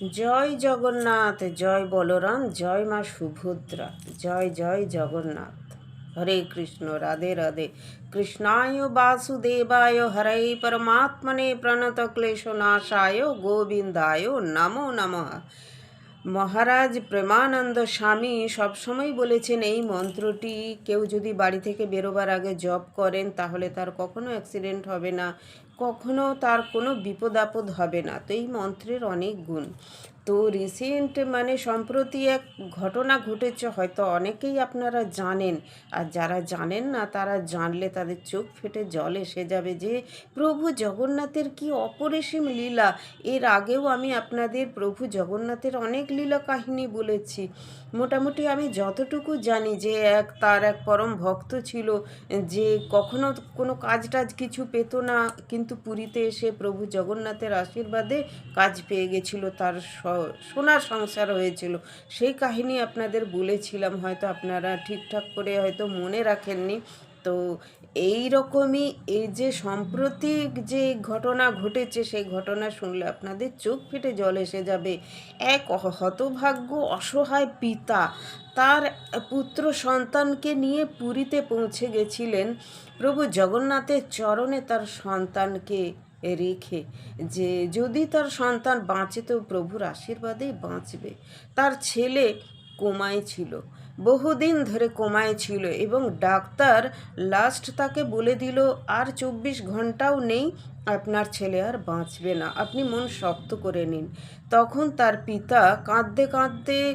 জয় জগন্নাথ, জয় বলরাম, জয় মা সুভদ্রা, জয় জয় জগন্নাথ। হরে কৃষ্ণ, রাধে রাধে। কৃষ্ণায় বাসুদেবায় হরে পরমাত্মনে প্রণত ক্লেশনাশায় গোবিন্দায় নমো নমঃ। মহারাজ প্রেমানন্দ স্বামী সবসময় বলেছেন এই মন্ত্রটি, কেউ যদি বাড়ি থেকে বেরোবার আগে জপ করেন তাহলে তার কখনো অ্যাক্সিডেন্ট হবে না। কখনো তার কোনো বিপদ আপদ হবে না। তো এই মন্ত্রের অনেক গুণ। তো রিসেন্ট মানে সম্প্রতি এক ঘটনা ঘটেছে, হয়তো অনেকেই আপনারা জানেন। আর যারা জানেন না, তারা জানলে তাদের চোখ ফেটে জল এসে যাবে যে, প্রভু জগন্নাথের কি অপরিসীম লীলা? এর আগেও আমি আপনাদের প্রভু জগন্নাথের অনেক লীলা কাহিনী বলেছি। মোটামুটি আমি যতটুকু জানি যে, এক তার এক পরম ভক্ত ছিল, যে কখনো কোনো কাজ টাজ কিছু পেত না, কিন্তু পুরীতে এসে প্রভু জগন্নাথের আশীর্বাদে কাজ পেয়ে গেছিল, তার সোনার সংসার হয়েছিল। সেই কাহিনী আপনাদের বলেছিলাম, হয়তো আপনারা ঠিকঠাক করে হয়তো মনে রাখেননি। তো এই রকমই এই যে সাম্প্রতিক যে ঘটনা ঘটেছে, সেই ঘটনা শুনলে আপনাদের চোখ ফেটে জল এসে যাবে। এক হতভাগ্য, অসহায় পিতা তার পুত্র সন্তানকে নিয়ে পুরীতে পৌঁছে গেছিলেন। প্রভু জগন্নাথের চরণে তার সন্তানকে রেখে যে যদি তার সন্তান বাঁচে তো প্রভুর আশীর্বাদেই বাঁচবে। তার ছেলে কোমায় ছিল। বহুদিন ধরে কোমায় ছিল এবং ডাক্তার লাস্ট তাকে বলে দিল, আর চব্বিশ ঘন্টাও নেই, আপনার ছেলে আর বাঁচবে না। আপনি মন শক্ত করে নিন। তখন তার পিতা কাঁদতে কাঁদতে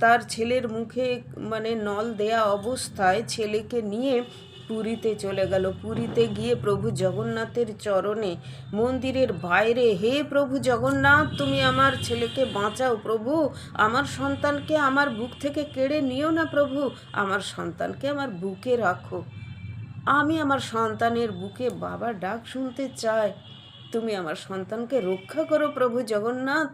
তার ছেলের মুখে মানে নল দেয়া অবস্থায় ছেলেকে নিয়ে পুরীতে চলে গেল। পুরীতে গিয়ে প্রভু জগন্নাথের চরণে মন্দিরের বাইরে, হে প্রভু জগন্নাথ, তুমি আমার ছেলেকে বাঁচাও প্রভু। আমার সন্তানকে আমার বুক থেকে কেড়ে নিও না প্রভু। আমার সন্তানকে আমার বুকে রাখো। আমি আমার সন্তানের বুকে বাবার ডাক শুনতে চাই। তুমি আমার সন্তানকে রক্ষা করো, প্রভু জগন্নাথ।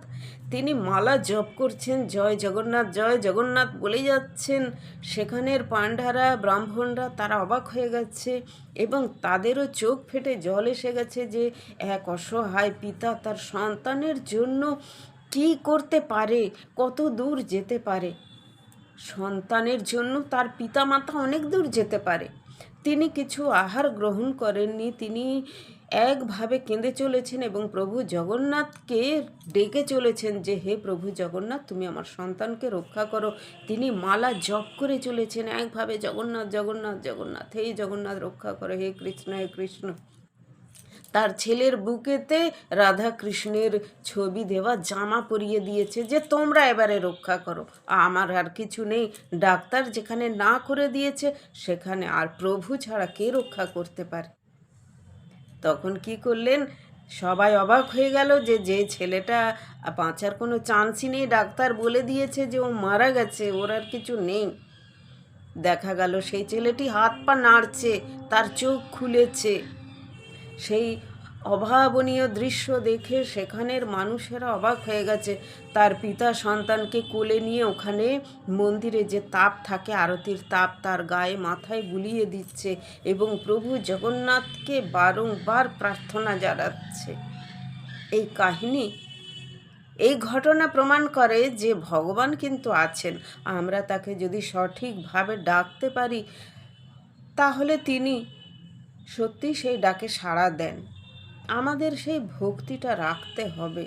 তিনি মালা জপ করছেন, জয় জগন্নাথ জয় জগন্নাথ বলে যাচ্ছেন। সেখানের পাণ্ডারা, ব্রাহ্মণরা তারা অবাক হয়ে গেছে এবং তাদেরও চোখ ফেটে জল এসে গেছে যে এক অসহায় পিতা তার সন্তানের জন্য কী করতে পারে, কত দূর যেতে পারে। সন্তানের জন্য তার পিতামাতা অনেক দূর যেতে পারে। তিনি কিছু আহার গ্রহণ করেননি, তিনি একভাবে কেঁদে চলেছেন এবং প্রভু জগন্নাথকে ডেকে চলেছেন যে, হে প্রভু জগন্নাথ, তুমি আমার সন্তানকে রক্ষা করো। তিনি মালা জপ করে চলেছেন একভাবে। জগন্নাথ জগন্নাথ জগন্নাথ, হে জগন্নাথ, রক্ষা করো। হে কৃষ্ণ হে কৃষ্ণ। তার ছেলের বুকেতে রাধা কৃষ্ণের ছবি দেওয়া জামা পরিয়ে দিয়েছে যে, তোমরা এবারে রক্ষা করো। আমার আর কিছু নেই। ডাক্তার যেখানে না করে দিয়েছে, সেখানে আর প্রভু ছাড়া কে রক্ষা করতে পারে? তখন কি করলেন? সবাই অবাক হয়ে গেল যে যে ছেলেটা বাঁচার কোনো চান্সই নেই। ডাক্তার বলে দিয়েছে যে, ও মারা গেছে, ওর আর কিছু নেই। দেখা গেল সেই ছেলেটি হাত পা নাড়ছে, তার চোখ খুলেছে। সেই অভাবনীয় দৃশ্য দেখে সেখানের মানুষেরা অবাক হয়ে গেছে। তার পিতা সন্তানকে কোলে নিয়ে ওখানে মন্দিরে যে তাপ থাকে, আরতির তাপ তার গায়ে মাথায় বুলিয়ে দিচ্ছে এবং প্রভু জগন্নাথকে বারংবার প্রার্থনা জানাচ্ছে। এই কাহিনী, এই ঘটনা প্রমাণ করে যে ভগবান কিন্তু আছেন। আমরা তাকে যদি সঠিকভাবে ডাকতে পারি, তাহলে তিনি সত্যি সেই ডাকে সাড়া দেন। আমাদের সেই ভক্তিটা রাখতে হবে।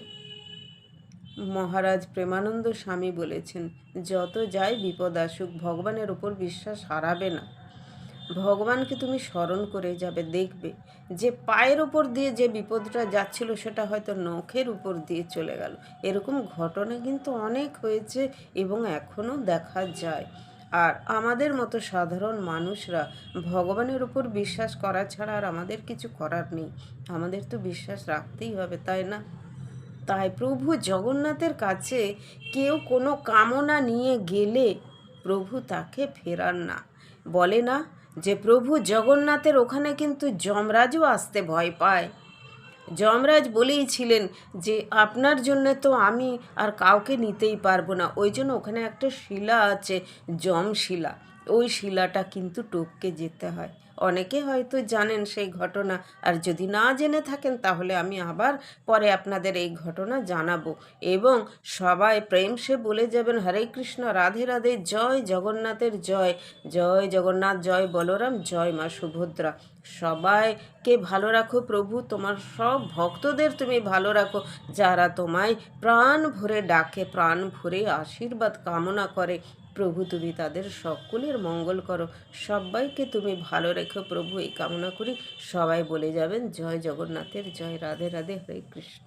মহারাজ প্রেমানন্দ স্বামী বলেছেন, যত যাই বিপদ আসুক, ভগবানের ওপর বিশ্বাস হারাবে না। ভগবানকে তুমি স্মরণ করে যাবে, দেখবে যে পায়ের ওপর দিয়ে যে বিপদটা যাচ্ছিল, সেটা হয়তো নখের উপর দিয়ে চলে গেল। এরকম ঘটনা কিন্তু অনেক হয়েছে এবং এখনও দেখা যায়। আর আমাদের মতো সাধারণ মানুষরা ভগবানের উপর বিশ্বাস করা ছাড়া আর আমাদের কিছু করার নেই। আমাদের তো বিশ্বাস রাখতেই হবে, তাই না? তাই প্রভু জগন্নাথের কাছে কেউ কোনো কামনা নিয়ে গেলে প্রভু তাকে ফেরান না। বলে না যে, প্রভু জগন্নাথের ওখানে কিন্তু যমরাজও আসতে ভয় পায়। যমরাজ বলেইছিলেন যে, আপনার জন্য তো আমি আর কাউকে নিতেই পারব না। ওই জন্য ওখানে একটা শিলা আছে, যমশিলা। ওই শিলাটা কিন্তু টপকে যেতে হয়। অনেকে হয়তো জানেন সেই ঘটনা। আর যদি না জেনে থাকেন, তাহলে আমি আবার পরে আপনাদের এই ঘটনা জানাব। এবং সবাই প্রেম সে বলে যাবেন, হরে কৃষ্ণ, রাধে রাধে, জয় জগন্নাথের জয় জয় জগন্নাথ, জয় বলরাম, জয় মা সুভদ্রা। সবাইকে ভালো রাখো প্রভু, তোমার সব ভক্তদের তুমি ভালো রাখো। যারা তোমায় প্রাণ ভরে ডাকে, প্রাণ ভরে আশীর্বাদ কামনা করে প্রভু তুমি তাদের সকলের মঙ্গল করো। সবাইকে তুমি ভালো রেখো প্রভু, এই কামনা করি সবাই বলে যাবেন, জয় জগন্নাথের, জয় রাধে রাধে, হরে কৃষ্ণ।